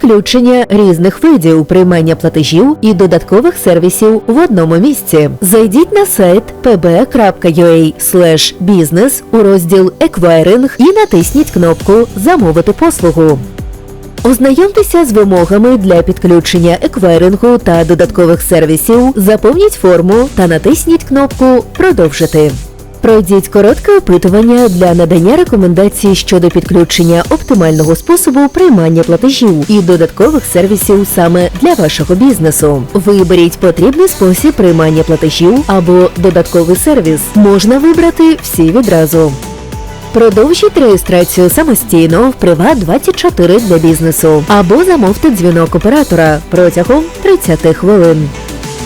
підключення різних видів приймання платежів і додаткових сервісів в одному місці. Зайдіть на сайт pb.ua business у розділ Еквайринг і натисніть кнопку Замовити послугу. Ознайомтеся з вимогами для підключення еквайрингу та додаткових сервісів, заповніть форму та натисніть кнопку Продовжити. Пройдіть коротке опитування для надання рекомендацій щодо підключення оптимального способу приймання платежів і додаткових сервісів саме для вашого бізнесу. Виберіть потрібний спосіб приймання платежів або додатковий сервіс. Можна вибрати всі відразу. Продовжіть реєстрацію самостійно в Приват24 для бізнесу або замовте дзвінок оператора протягом 30 хвилин.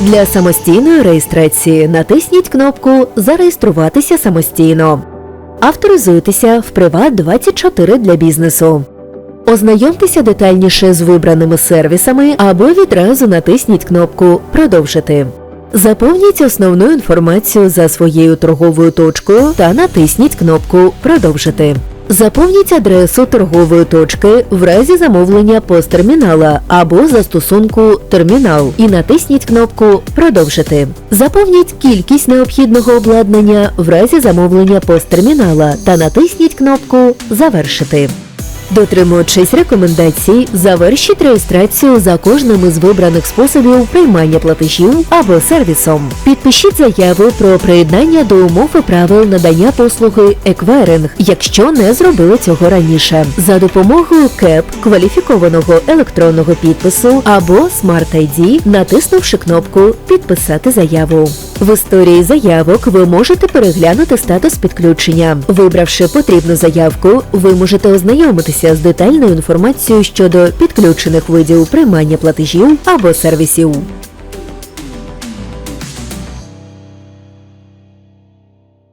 Для самостійної реєстрації натисніть кнопку Зареєструватися самостійно. Авторизуйтеся в Приват24 для бізнесу. Ознайомтеся детальніше з вибраними сервісами або відразу натисніть кнопку Продовжити. Заповніть основну інформацію за своєю торговою точкою та натисніть кнопку Продовжити. Заповніть адресу торгової точки в разі замовлення посттермінала або застосунку термінал і натисніть кнопку Продовжити. Заповніть кількість необхідного обладнання в разі замовлення посттермінала та натисніть кнопку Завершити. Дотримуючись рекомендацій, завершіть реєстрацію за кожним із вибраних способів приймання платежів або сервісом. Підпишіть заяву про приєднання до умов і правил надання послуги еквайринг, якщо не зробили цього раніше, за допомогою КЕП кваліфікованого електронного підпису або Smart ID, натиснувши кнопку Підписати заяву. В історії заявок ви можете переглянути статус підключення. Вибравши потрібну заявку, ви можете ознайомитися з детальною інформацією щодо підключених видів приймання платежів або сервісів.